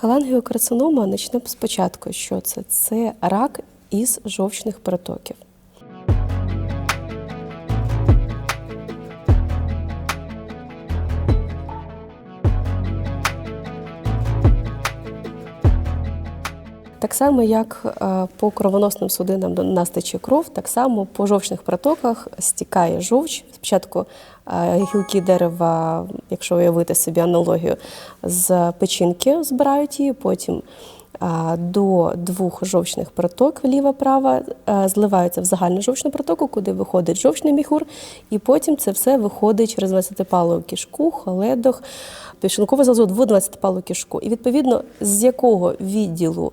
Халангіокарцинома почнемо спочатку. Що це? Це рак із жовчних протоків. Само, як е, по кровоносним судинам нас тече кров, так само по жовчних протоках стікає жовч. Спочатку е, гілки дерева, якщо уявити собі аналогію, з печінки збирають її, потім е, до двох жовчних проток ліва-права зливаються в загальну жовчну протоку, куди виходить жовчний міхур, і потім це все виходить через 12-палу кишку, холедох, пішункову залозу в 12-палу кишку. І відповідно, з якого відділу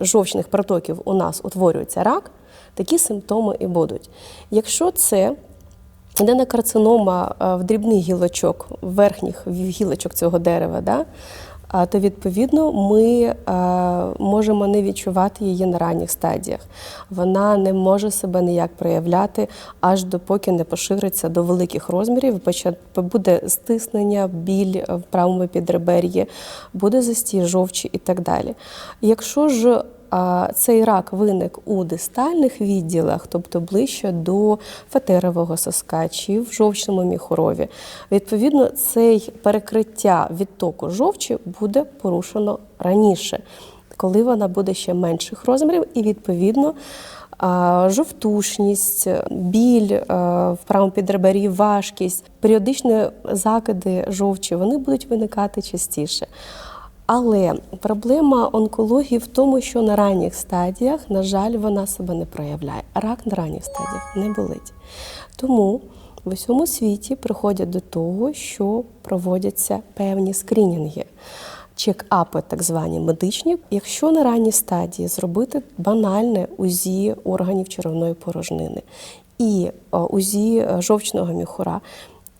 жовчних протоків у нас утворюється рак, такі симптоми і будуть. Якщо це аденокарцинома карцинома в дрібних гілочок, верхніх гілочок цього дерева, да, то відповідно ми можемо не відчувати її на ранніх стадіях. Вона не може себе ніяк проявляти, аж допоки не пошириться до великих розмірів, буде стиснення, біль в правому підребер'ї, буде застій жовчі і так далі. Якщо ж цей рак виник у дистальних відділах, тобто ближче до фатерового соска чи в жовчному міхурові. Відповідно, цей перекриття відтоку жовчі буде порушено раніше, коли вона буде ще менших розмірів, і відповідно. Жовтушність, біль а, в правому підребер'ї, важкість, періодичні закиди жовчі вони будуть виникати частіше. Але проблема онкології в тому, що на ранніх стадіях, на жаль, вона себе не проявляє. Рак на ранніх стадіях не болить. Тому в усьому світі приходять до того, що проводяться певні скринінги. Чек-апи, так звані медичні, якщо на ранній стадії зробити банальне УЗІ органів черевної порожнини і е, УЗІ е, жовчного міхура,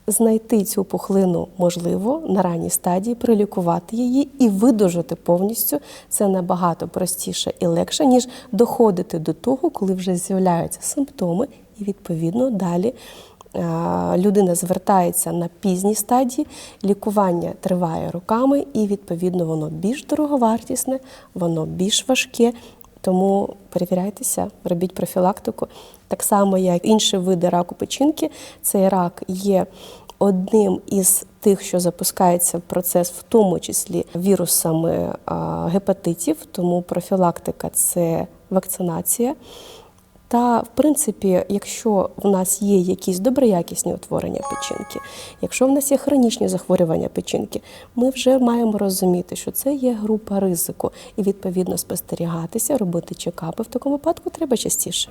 знайти цю пухлину можливо на ранній стадії, прилікувати її і видужати повністю це набагато простіше і легше, ніж доходити до того, коли вже з'являються симптоми, і відповідно далі. е, Людина звертається на пізній стадії, лікування триває роками, і відповідно воно більш дороговартісне, воно більш важке. Тому перевіряйтеся, робіть профілактику. Так само, як інші види раку печінки, цей рак є одним із тих, що запускається в процес, в тому числі вірусами гепатитів. Тому профілактика це вакцинація. Та, в принципі, якщо в нас є якісь доброякісні утворення печінки, якщо в нас є хронічні захворювання печінки, ми вже маємо розуміти, що це є група ризику, і відповідно спостерігатися, робити чекапи в такому випадку треба частіше.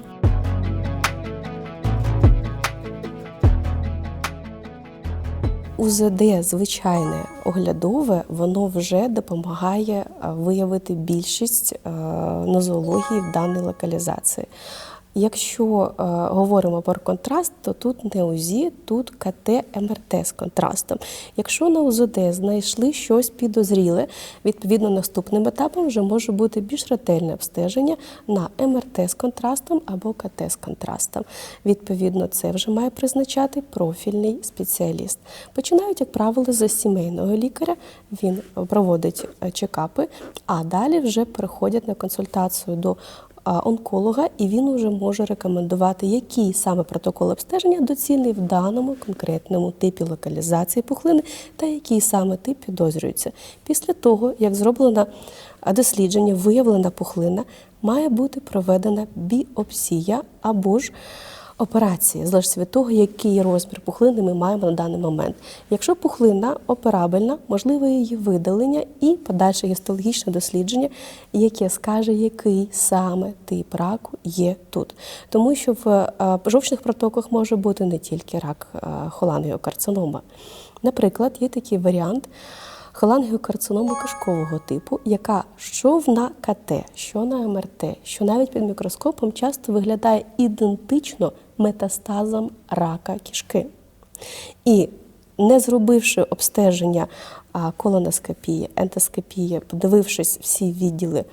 УЗД звичайне оглядове, воно вже допомагає виявити більшість нозології в даній локалізації. Якщо е, говоримо про контраст, то тут не УЗІ, тут КТ МРТ з контрастом. Якщо на УЗД знайшли щось підозріле, відповідно наступним етапом вже може бути більш ретельне обстеження на МРТ з контрастом або КТ з контрастом. Відповідно, це вже має призначати профільний спеціаліст. Починають, як правило, з сімейного лікаря. Він проводить е, чекапи, а далі вже переходять на консультацію до онколога, і він уже може рекомендувати, який саме протокол обстеження доцільний в даному конкретному типі локалізації пухлини та який саме тип підозрюється. Після того, як зроблено дослідження, виявлена пухлина, має бути проведена біопсія або ж операції, залежно від того, який розмір пухлини ми маємо на даний момент. Якщо пухлина операбельна, можливо її видалення і подальше гістологічне дослідження, яке скаже, який саме тип раку є тут. Тому що в е, жовчних протоках може бути не тільки рак е, холангіокарцинома. Наприклад, є такий варіант холангіокарциноми кишкового типу, яка що на КТ, що на МРТ, що навіть під мікроскопом часто виглядає ідентично метастазам рака кишки. І не зробивши обстеження колоноскопії, ентоскопії, подивившись всі відділи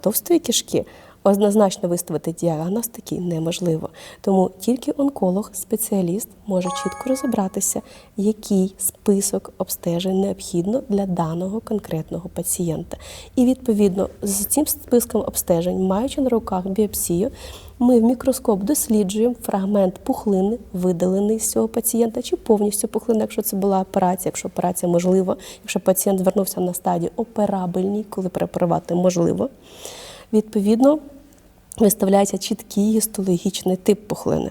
товстої кишки, однозначно виставити діагноз такий неможливо. Тому тільки онколог, спеціаліст може чітко розібратися, який список обстежень необхідно для даного конкретного пацієнта. І відповідно з цим списком обстежень, маючи на руках біопсію, ми в мікроскоп досліджуємо фрагмент пухлини, видалений з цього пацієнта, чи повністю пухлина, якщо це була операція, якщо операція можлива, якщо пацієнт звернувся на стадію операбельній, коли препарувати можливо. Відповідно, виставляється чіткий гістологічний тип пухлини.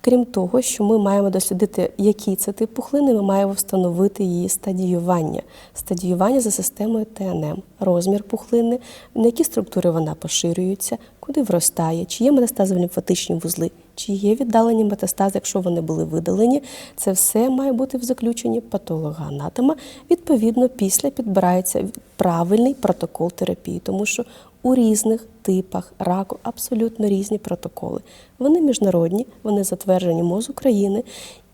Крім того, що ми маємо дослідити, який це тип пухлини, ми маємо встановити її стадіювання. Стадіювання за системою ТНМ, розмір пухлини, на які структури вона поширюється, куди вростає, чи є метастази в лімфатичні вузли, чи є віддалені метастази, якщо вони були видалені. Це все має бути в заключенні патолога-анатома. Відповідно, після підбирається правильний протокол терапії, тому що у різних типах раку абсолютно різні протоколи. Вони міжнародні, вони затверджені МОЗ України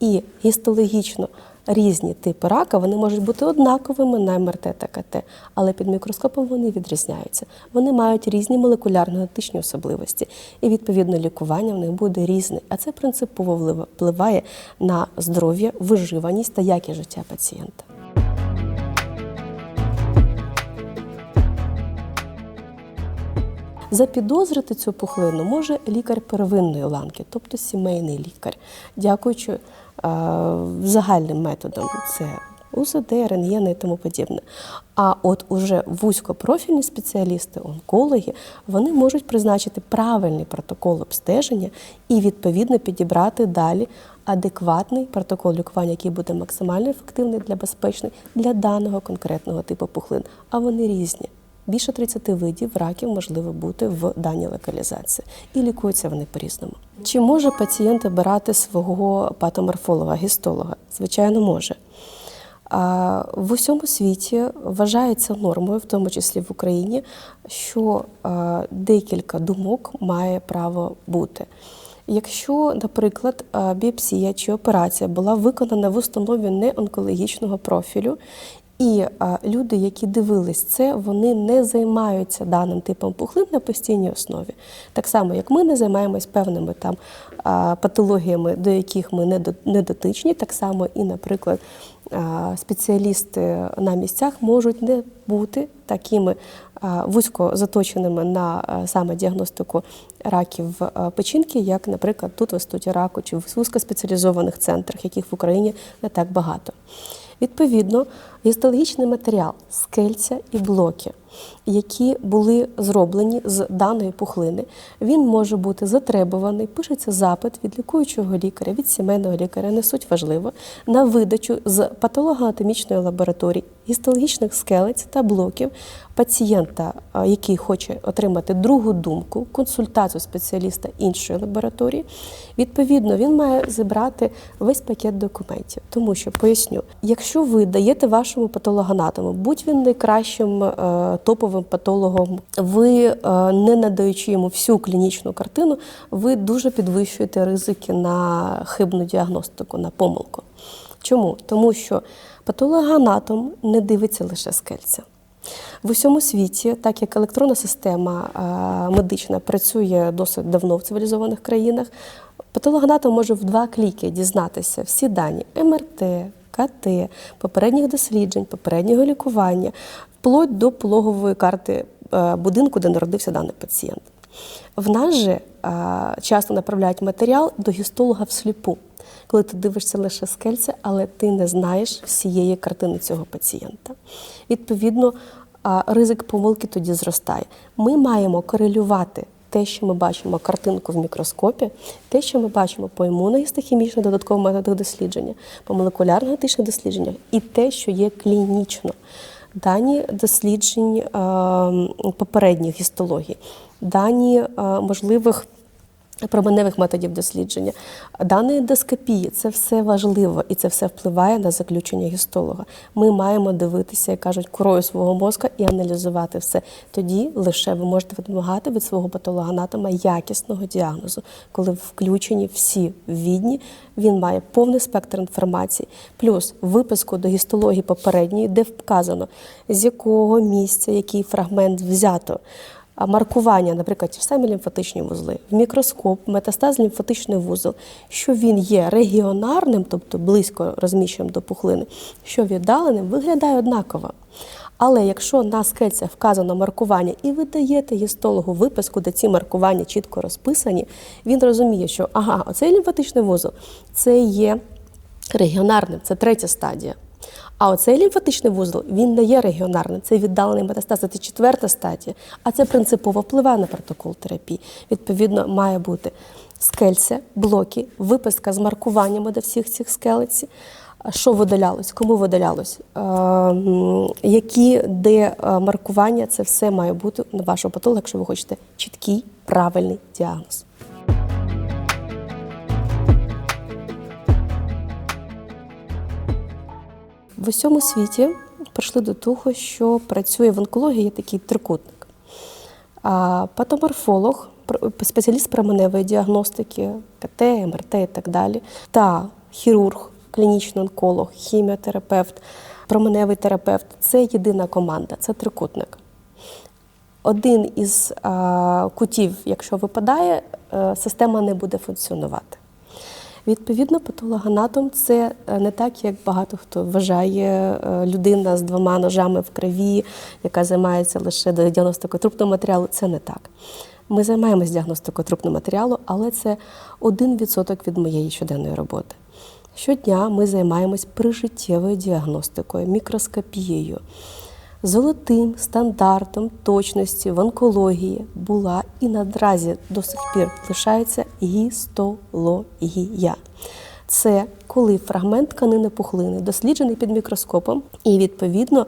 і гістологічно різні типи рака вони можуть бути однаковими на МРТ та КТ, але під мікроскопом вони відрізняються. Вони мають різні молекулярно-генетичні особливості, і відповідно лікування в них буде різне. А це принципово впливає на здоров'я, виживаність та якість життя пацієнта. Запідозрити цю пухлину може лікар первинної ланки, тобто сімейний лікар, дякуючи е, загальним методам. Це УЗД, рентген і тому подібне. А от уже вузькопрофільні спеціалісти, онкологи, вони можуть призначити правильний протокол обстеження і відповідно підібрати далі адекватний протокол лікування, який буде максимально ефективний для безпечний для даного конкретного типу пухлин. А вони різні. Більше 30 видів раків можливо бути в даній локалізації, і лікуються вони по-різному. Чи може пацієнт обирати свого патоморфолога, гістолога? Звичайно, може. В усьому світі вважається нормою, в тому числі в Україні, що декілька думок має право бути. Якщо, наприклад, біопсія чи операція була виконана в установі неонкологічного профілю, і а, люди, які дивились це, вони не займаються даним типом пухлин на постійній основі. Так само, як ми не займаємось певними там а, патологіями, до яких ми не до дотичні, так само і, наприклад, а, спеціалісти на місцях можуть не бути такими а, вузько заточеними на а, саме діагностику раків а, печінки, як, наприклад, тут в інституті раку чи в вузькоспеціалізованих центрах, яких в Україні не так багато. Відповідно, гістологічний матеріал, скельця і блоки, які були зроблені з даної пухлини, він може бути затребуваний, пишеться запит від лікуючого лікаря, від сімейного лікаря, не суть важливо, на видачу з патологоанатомічної лабораторії гістологічних скелець та блоків пацієнта, який хоче отримати другу думку, консультацію спеціаліста іншої лабораторії. Відповідно, він має зібрати весь пакет документів, тому що поясню, якщо ви даєте вашому патологоанатому, будь він найкращим е, топовим патологом, ви е, не надаючи йому всю клінічну картину, ви дуже підвищуєте ризики на хибну діагностику, на помилку. Чому? Тому що патологоанатом не дивиться лише скельця. В усьому світі, так як електронна система медична працює досить давно в цивілізованих країнах, патологоанатом може в два кліки дізнатися всі дані МРТ, КТ, попередніх досліджень, попереднього лікування, вплоть до пологової карти будинку, де народився даний пацієнт. В нас же часто направляють матеріал до гістолога всліпу, коли ти дивишся лише скельця, але ти не знаєш всієї картини цього пацієнта. Відповідно, ризик помилки тоді зростає. Ми маємо корелювати те, що ми бачимо картинку в мікроскопі, те, що ми бачимо по імуногістохімічно додаткових методах дослідження, по молекулярно-генетичних дослідженнях, і те, що є клінічно. Дані досліджень попередніх гістологій, дані можливих променевих методів дослідження, дані ендоскопії це все важливо і це все впливає на заключення гістолога. Ми маємо дивитися, як кажуть, корою свого мозка і аналізувати все. Тоді лише ви можете вимагати від свого патологоанатома якісного діагнозу, коли включені всі відні, він має повний спектр інформації, плюс виписку до гістології попередньої, де вказано, з якого місця який фрагмент взято маркування, наприклад, ж самі лімфатичні вузли, в мікроскоп, метастаз лімфатичний вузол, що він є регіонарним, тобто близько розміщеним до пухлини, що віддаленим, виглядає однаково. Але якщо на скельцях вказано маркування і ви даєте гістологу виписку, де ці маркування чітко розписані, він розуміє, що ага, оцей лімфатичний вузол це є регіонарним, це третя стадія. А оцей лімфатичний вузол він не є регіонарним, це віддалений метастаз, це четверта стадія, а це принципово впливає на протокол терапії. Відповідно, має бути скельця, блоки, виписка з маркуваннями до всіх цих скелець. Що видалялось, кому видалялось, е, які де е, маркування, це все має бути на вашого патолога, якщо ви хочете чіткий, правильний діагноз. В усьому світі прийшли до того, що працює в онкології такий трикутник. А патоморфолог, спеціаліст променевої діагностики, КТ, МРТ і так далі, та хірург, клінічний онколог, хіміотерапевт, променевий терапевт це єдина команда, це трикутник. Один із а, кутів, якщо випадає, е, система не буде функціонувати. Відповідно, патологоанатом – це е, не так, як багато хто вважає е, людина з двома ножами в крові, яка займається лише діагностикою трупного матеріалу. Це не так. Ми займаємося діагностикою трупного матеріалу, але це 1% від моєї щоденної роботи. Щодня ми займаємось прижиттєвою діагностикою, мікроскопією. Золотим стандартом точності в онкології була і надразі до сих пір лишається гістологія. Це коли фрагмент тканини пухлини досліджений під мікроскопом, і відповідно,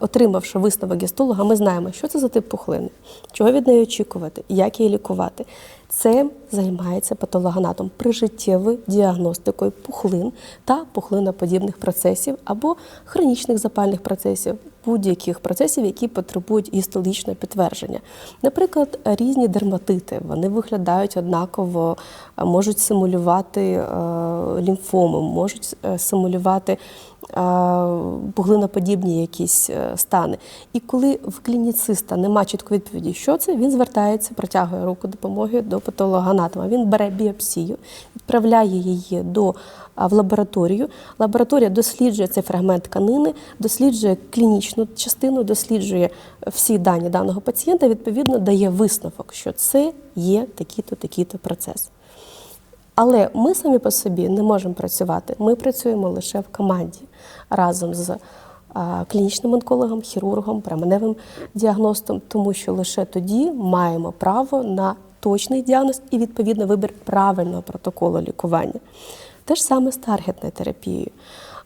отримавши висновок гістолога, ми знаємо, що це за тип пухлини, чого від неї очікувати, як її лікувати. Це займається патологоанатом прижиттєвою діагностикою пухлин та пухлиноподібних процесів або хронічних запальних процесів, будь-яких процесів, які потребують гістологічного підтвердження. Наприклад, різні дерматити вони виглядають однаково, можуть симулювати е, лімфому, можуть е, симулювати пуглиноподібні якісь е, стани. І коли в клініциста нема чіткої відповіді, що це, він звертається, протягує руку допомоги до патологоанатома. Він бере біопсію, відправляє її до в лабораторію. Лабораторія досліджує цей фрагмент тканини, досліджує клінічну частину, досліджує всі дані даного пацієнта. Відповідно, дає висновок, що це є такий-то, такий-то процес. Але ми самі по собі не можемо працювати. Ми працюємо лише в команді разом з клінічним онкологом, хірургом, променевим діагностом, тому що лише тоді маємо право на точний діагноз і відповідно вибір правильного протоколу лікування. Те ж саме з таргетною терапією.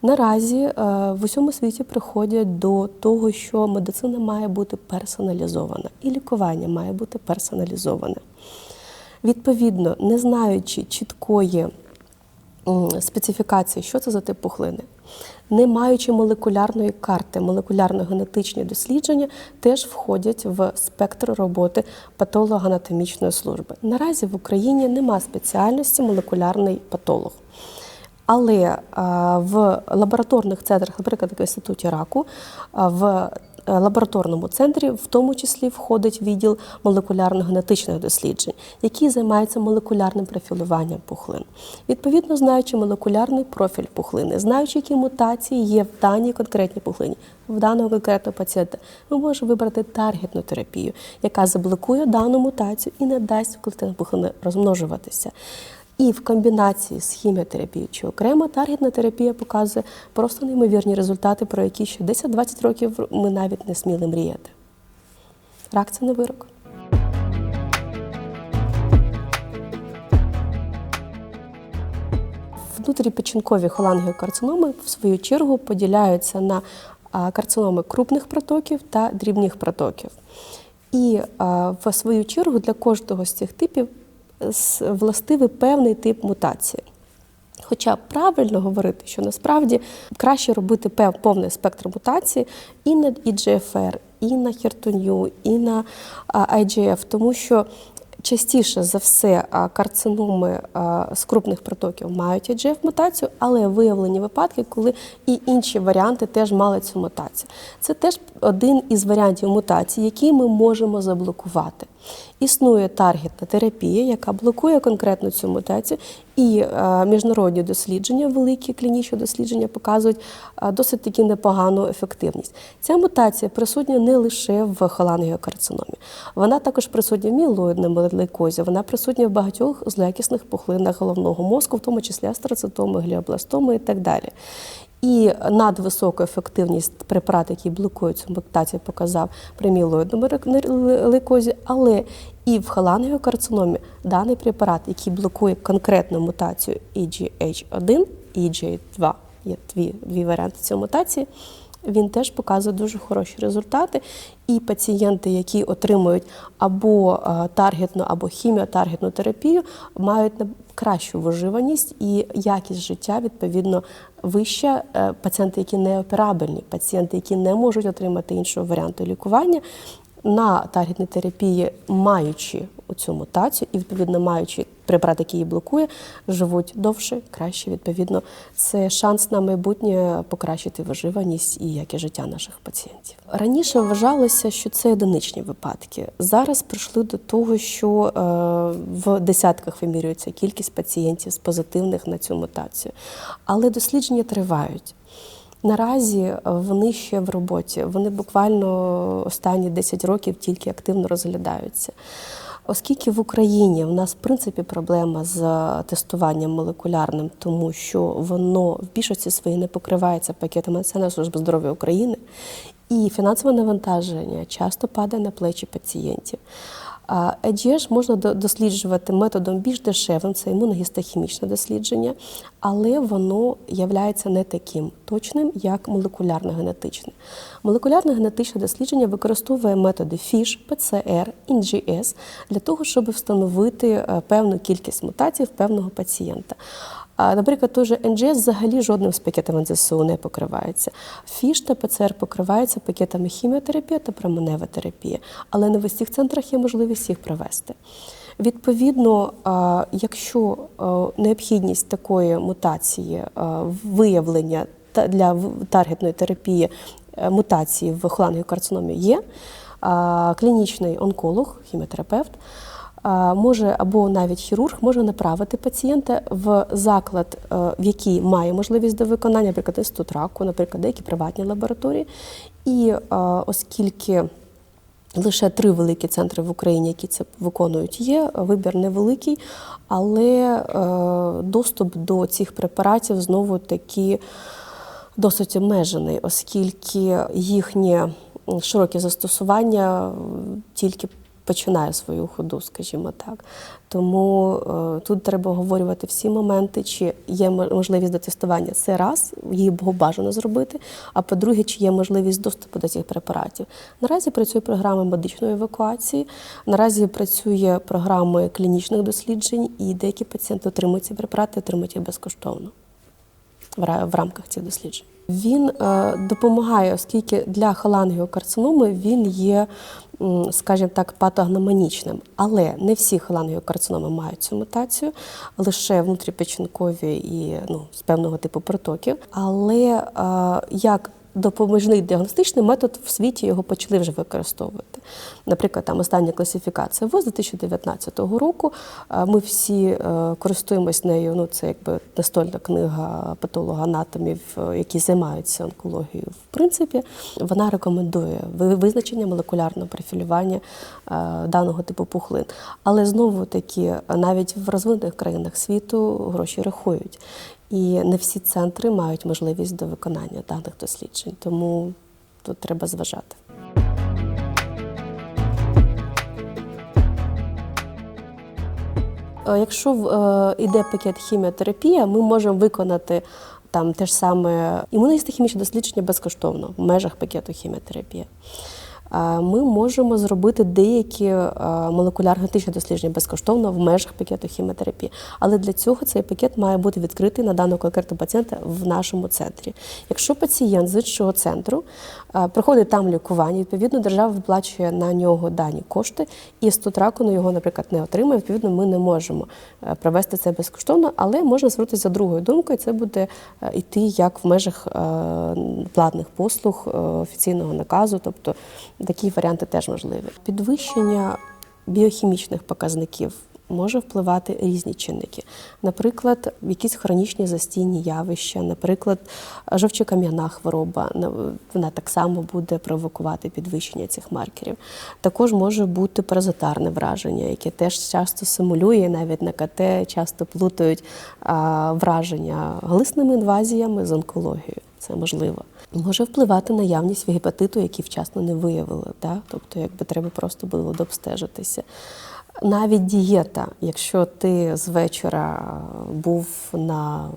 Наразі е, в усьому світі приходять до того, що медицина має бути персоналізована, і лікування має бути персоналізоване. Відповідно, не знаючи чіткої специфікації, що це за тип пухлини, не маючи молекулярної карти, молекулярно-генетичні дослідження теж входять в спектр роботи патологоанатомічної служби. Наразі в Україні нема спеціальності молекулярний патолог. Але в лабораторних центрах, наприклад, в інституті раку, в лабораторному центрі в тому числі входить відділ молекулярно-генетичних досліджень, який займається молекулярним профілюванням пухлин. Відповідно, знаючи молекулярний профіль пухлини, знаючи, які мутації є в даній конкретній пухлині, в даного конкретного пацієнта, ми можемо вибрати таргетну терапію, яка заблокує дану мутацію і не дасть клетинам пухлини розмножуватися. І в комбінації з хіміотерапією чи окремо таргетна терапія показує просто неймовірні результати, про які ще 10-20 років ми навіть не сміли мріяти. Рак це не вирок. Внутріпечінкові холангіокарциноми, в свою чергу, поділяються на карциноми крупних протоків та дрібних протоків. І в свою чергу для кожного з цих типів властивий певний тип мутації. Хоча правильно говорити, що насправді краще робити повний спектр мутації і на EGFR, і на HER2, і на IGF, тому що Частіше за все карциноми з крупних протоків мають igf мутацію але виявлені випадки, коли і інші варіанти теж мали цю мутацію. Це теж один із варіантів мутації, який ми можемо заблокувати. Існує таргетна терапія, яка блокує конкретно цю мутацію, і е, міжнародні дослідження, великі клінічні дослідження показують е, досить таки непогану ефективність. Ця мутація присутня не лише в холангіокарциномі, вона також присутня в мілоїдному лейкозі, вона присутня в багатьох злоякісних пухлинах головного мозку, в тому числі астроцитоми, гліобластоми і так далі. І надвисоку ефективність препарат, який блокує цю мутацію, показав при мілоїдомерикозі, але і в холангіокарциномі даний препарат, який блокує конкретну мутацію EGH1 і EGH2, є дві, дві варіанти цієї мутації, він теж показує дуже хороші результати. І пацієнти, які отримують або е, таргетну, або хіміотаргетну терапію, мають кращу виживаність і якість життя відповідно вища. Е, пацієнти, які не операбельні, пацієнти, які не можуть отримати іншого варіанту лікування. На таргетній терапії, маючи цю мутацію і відповідно маючи препарат, який її блокує, живуть довше, краще. Відповідно, це шанс на майбутнє покращити виживаність і якість життя наших пацієнтів. Раніше вважалося, що це одиничні випадки. Зараз прийшли до того, що е, в десятках вимірюється кількість пацієнтів з позитивних на цю мутацію, але дослідження тривають. Наразі вони ще в роботі. Вони буквально останні 10 років тільки активно розглядаються. Оскільки в Україні в нас в принципі проблема з тестуванням молекулярним, тому що воно в більшості своїй не покривається пакетами Національної служби здоров'я України, і фінансове навантаження часто падає на плечі пацієнтів. EGH можна досліджувати методом більш дешевим, це імуногістохімічне дослідження, але воно є не таким точним, як молекулярно-генетичне. Молекулярно-генетичне дослідження використовує методи FISH, PCR, NGS для того, щоб встановити е, певну кількість мутацій в певного пацієнта. А, наприклад, той же НГС взагалі жодним з пакетами НЗСУ не покривається. Фіш та ПЦР покриваються пакетами хіміотерапія та променева терапія, але не в усіх центрах є можливість їх провести. Відповідно, якщо необхідність такої мутації виявлення для таргетної терапії е, мутації в холангіокарциномі є, клінічний онколог, хіміотерапевт може або навіть хірург може направити пацієнта в заклад, е, в який має можливість до виконання, наприклад, інститут раку, наприклад, деякі приватні лабораторії. І е, оскільки Лише три великі центри в Україні, які це виконують, є. Вибір невеликий, але е, доступ до цих препаратів знову таки досить обмежений, оскільки їхнє широке застосування тільки починає свою ходу, скажімо так. Тому е, тут треба обговорювати всі моменти, чи є можливість до тестування. Це раз, її бажано зробити. А по-друге, чи є можливість доступу до цих препаратів. Наразі працює програма медичної евакуації, наразі працює програма клінічних досліджень, і деякі пацієнти отримують ці препарати, отримують їх безкоштовно в рамках цих досліджень. Він е, допомагає, оскільки для холангіокарциноми він є скажімо так, патогномонічним. Але не всі холангіокарциноми мають цю мутацію, лише внутріпечінкові і ну, з певного типу протоків. Але як допоміжний діагностичний метод в світі його почали вже використовувати. Наприклад, там остання класифікація ВОЗ 2019 року. Ми всі е, користуємось нею. Ну, це якби настольна книга патологоанатомів, е, які займаються онкологією. В принципі, вона рекомендує визначення молекулярного профілювання е, даного типу пухлин. Але знову таки, навіть в розвинутих країнах світу гроші рахують. І не всі центри мають можливість до виконання даних досліджень, тому тут треба зважати. Е, якщо йде е, пакет хіміотерапія, ми можемо виконати там те ж саме імуногістохімічне дослідження безкоштовно в межах пакету хіміотерапія. Е, ми можемо зробити деякі е, молекулярно-генетичні дослідження безкоштовно в межах пакету хіміотерапії. Але для цього цей пакет має бути відкритий на даного конкретного пацієнта в нашому центрі. Якщо пацієнт з іншого центру е, проходить там лікування, відповідно, держава виплачує на нього дані кошти, і стутраку його, наприклад, не отримає. Відповідно, ми не можемо провести це безкоштовно, але можна звернутися другою думкою. Це буде йти як в межах платних послуг офіційного наказу, тобто такі варіанти теж можливі. Підвищення біохімічних показників. Може впливати різні чинники, наприклад, якісь хронічні застійні явища, наприклад, жовчокам'яна хвороба, на- вона так само буде провокувати підвищення цих маркерів. Також може бути паразитарне враження, яке теж часто симулює, навіть на КТ часто плутають враження глисними інвазіями з онкологією. Це можливо. Може впливати наявність гепатиту, який вчасно не виявили. Да? Тобто, якби треба просто було дообстежитися. Навіть дієта, якщо ти з вечора був на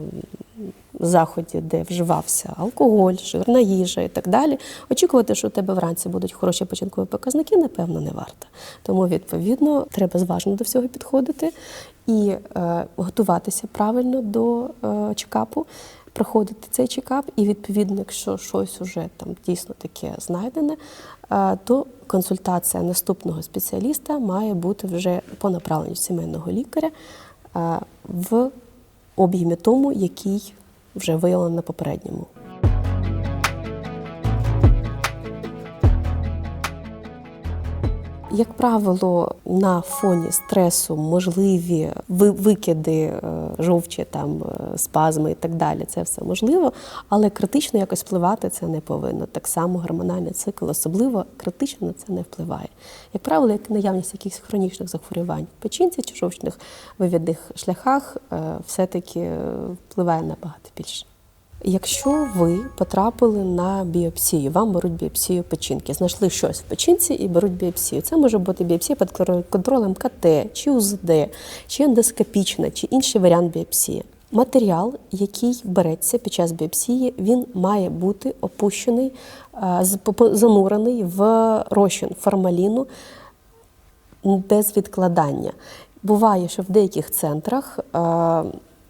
заході, де вживався алкоголь, жирна їжа і так далі, очікувати, що у тебе вранці будуть хороші початкові показники, напевно, не варто. Тому, відповідно, треба зважено до всього підходити і е, готуватися правильно до е, чекапу. Проходити цей чекап, і відповідно, якщо щось уже там дійсно таке знайдене, е, то консультація наступного спеціаліста має бути вже по направленню сімейного лікаря е, в об'ємі тому, який вже виявлено на попередньому. Як правило, на фоні стресу можливі викиди е, жовчі, там е, спазми і так далі. Це все можливо, але критично якось впливати це не повинно. Так само гормональний цикл, особливо критично на це не впливає. Як правило, як наявність якихось хронічних захворювань в печінці чи жовчних вивідних шляхах, е, все-таки впливає набагато більше. Якщо ви потрапили на біопсію, вам беруть біопсію печінки, знайшли щось в печінці і беруть біопсію. Це може бути біопсія під контролем КТ, чи УЗД, чи ендоскопічна, чи інший варіант біопсії. Матеріал, який береться під час біопсії, він має бути опущений, занурений в розчин формаліну без відкладання. Буває, що в деяких центрах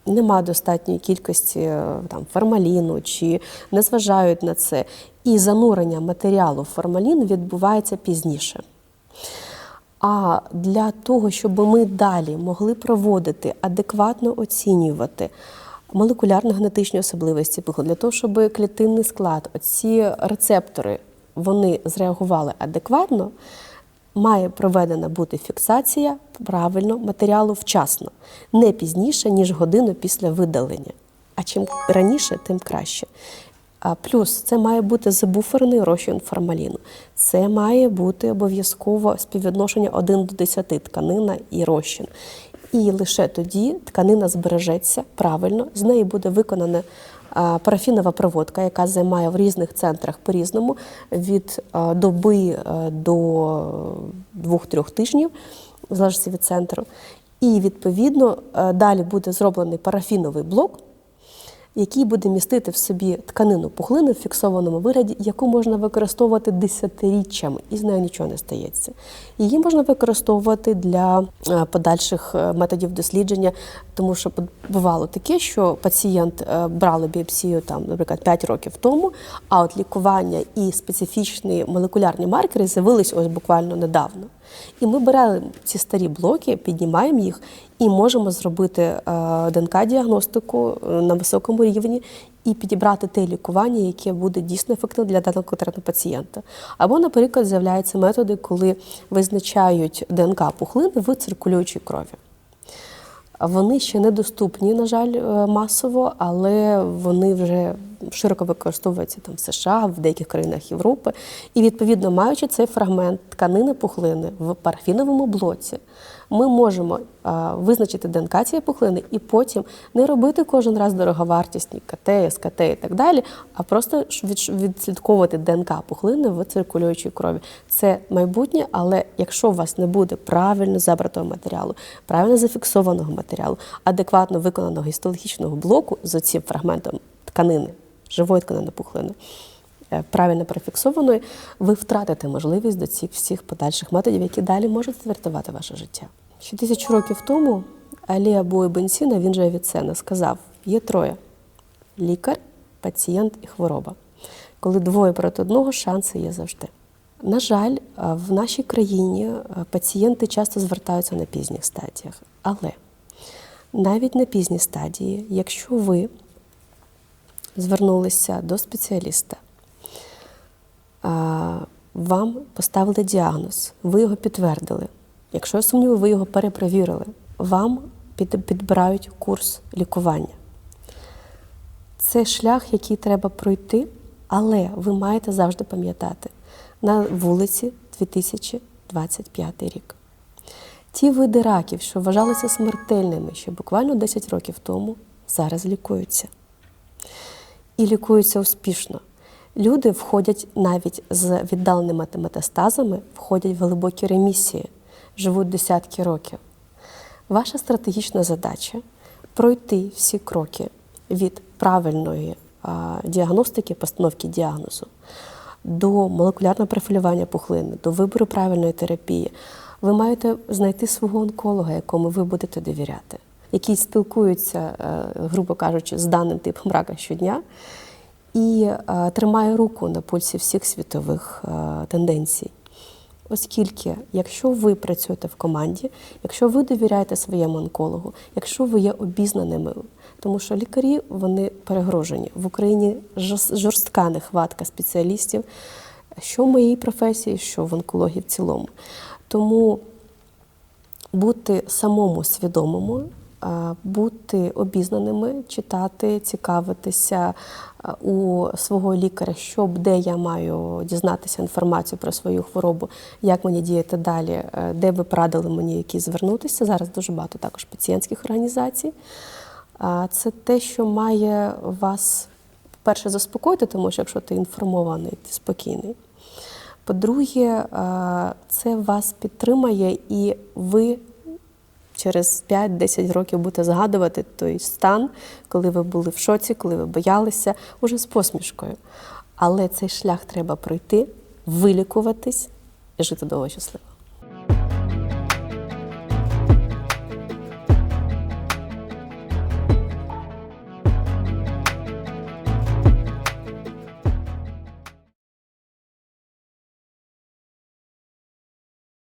нема достатньої кількості е, там, формаліну чи не зважають на це. І занурення матеріалу в формалін відбувається пізніше. А для того, щоб ми далі могли проводити, адекватно оцінювати молекулярно-генетичні особливості для того, щоб клітинний склад, оці рецептори, вони зреагували адекватно, має проведена бути фіксація правильно матеріалу вчасно, не пізніше, ніж годину після видалення. А чим раніше, тим краще. А плюс це має бути забуферний розчин формаліну. Це має бути обов'язково співвідношення 1 до 10 тканина і розчин. І лише тоді тканина збережеться правильно, з неї буде виконана а, парафінова проводка, яка займає в різних центрах по-різному від доби е, до двох-трьох тижнів, в від центру. І відповідно е, далі буде зроблений парафіновий блок який буде містити в собі тканину пухлини в фіксованому вигляді, яку можна використовувати десятиріччями, і з нею нічого не стається. Її можна використовувати для е, подальших е, методів дослідження, тому що бувало таке, що пацієнт е, брали біопсію там, наприклад, 5 років тому, а от лікування і специфічні молекулярні маркери з'явились ось буквально недавно. І ми беремо ці старі блоки, піднімаємо їх і можемо зробити е, ДНК-діагностику е, на високому рівні і підібрати те лікування, яке буде дійсно ефективне для даного конкретного пацієнта. Або, наприклад, з'являються методи, коли визначають ДНК пухлин в циркулюючій крові. Вони ще недоступні, на жаль, е, масово, але вони вже широко використовуються там в США, в деяких країнах Європи. І відповідно, маючи цей фрагмент тканини пухлини в парафіновому блоці, ми можемо а, визначити ДНК цієї пухлини і потім не робити кожен раз дороговартісні КТ, СКТ і так далі, а просто від- відслідковувати ДНК пухлини в циркулюючій крові. Це майбутнє, але якщо у вас не буде правильно забратого матеріалу, правильно зафіксованого матеріалу, адекватно виконаного гістологічного блоку з цим фрагментом тканини, живої тканини пухлини, е, правильно профіксованою, ви втратите можливість до цих всіх подальших методів, які далі можуть врятувати ваше життя. Ще тисячу років тому Алі Абу Бенсіна, він же Авіцена, сказав: є троє: лікар, пацієнт і хвороба. Коли двоє проти одного, шанси є завжди. На жаль, в нашій країні пацієнти часто звертаються на пізніх стадіях. Але навіть на пізній стадії, якщо ви звернулися до спеціаліста, вам поставили діагноз, ви його підтвердили. Якщо є сумніви, ви його перепровірили, вам підбирають курс лікування. Це шлях, який треба пройти, але ви маєте завжди пам'ятати на вулиці 2025 рік. Ті види раків, що вважалися смертельними ще буквально 10 років тому, зараз лікуються. І лікуються успішно. Люди входять навіть з віддаленими метастазами, входять в глибокі ремісії, живуть десятки років. Ваша стратегічна задача пройти всі кроки від правильної діагностики, постановки діагнозу до молекулярного профілювання пухлини, до вибору правильної терапії. Ви маєте знайти свого онколога, якому ви будете довіряти, який спілкується, е, грубо кажучи, з даним типом рака щодня і е, тримає руку на пульсі всіх світових е, тенденцій. Оскільки, якщо ви працюєте в команді, якщо ви довіряєте своєму онкологу, якщо ви є обізнаними, тому що лікарі вони перегрожені в Україні жорстка нехватка спеціалістів, що в моїй професії, що в онкології в цілому. Тому бути самому свідомому, бути обізнаними, читати, цікавитися у свого лікаря, що де я маю дізнатися інформацію про свою хворобу, як мені діяти далі, е, де ви порадили мені які звернутися. Зараз дуже багато також пацієнтських організацій. Це те, що має вас, перше, заспокоїти, тому що якщо ти інформований, ти спокійний. По-друге, е, це вас підтримає, і ви через 5-10 років будете згадувати той стан, коли ви були в шоці, коли ви боялися, уже з посмішкою. Але цей шлях треба пройти, вилікуватись і жити довго щасливо.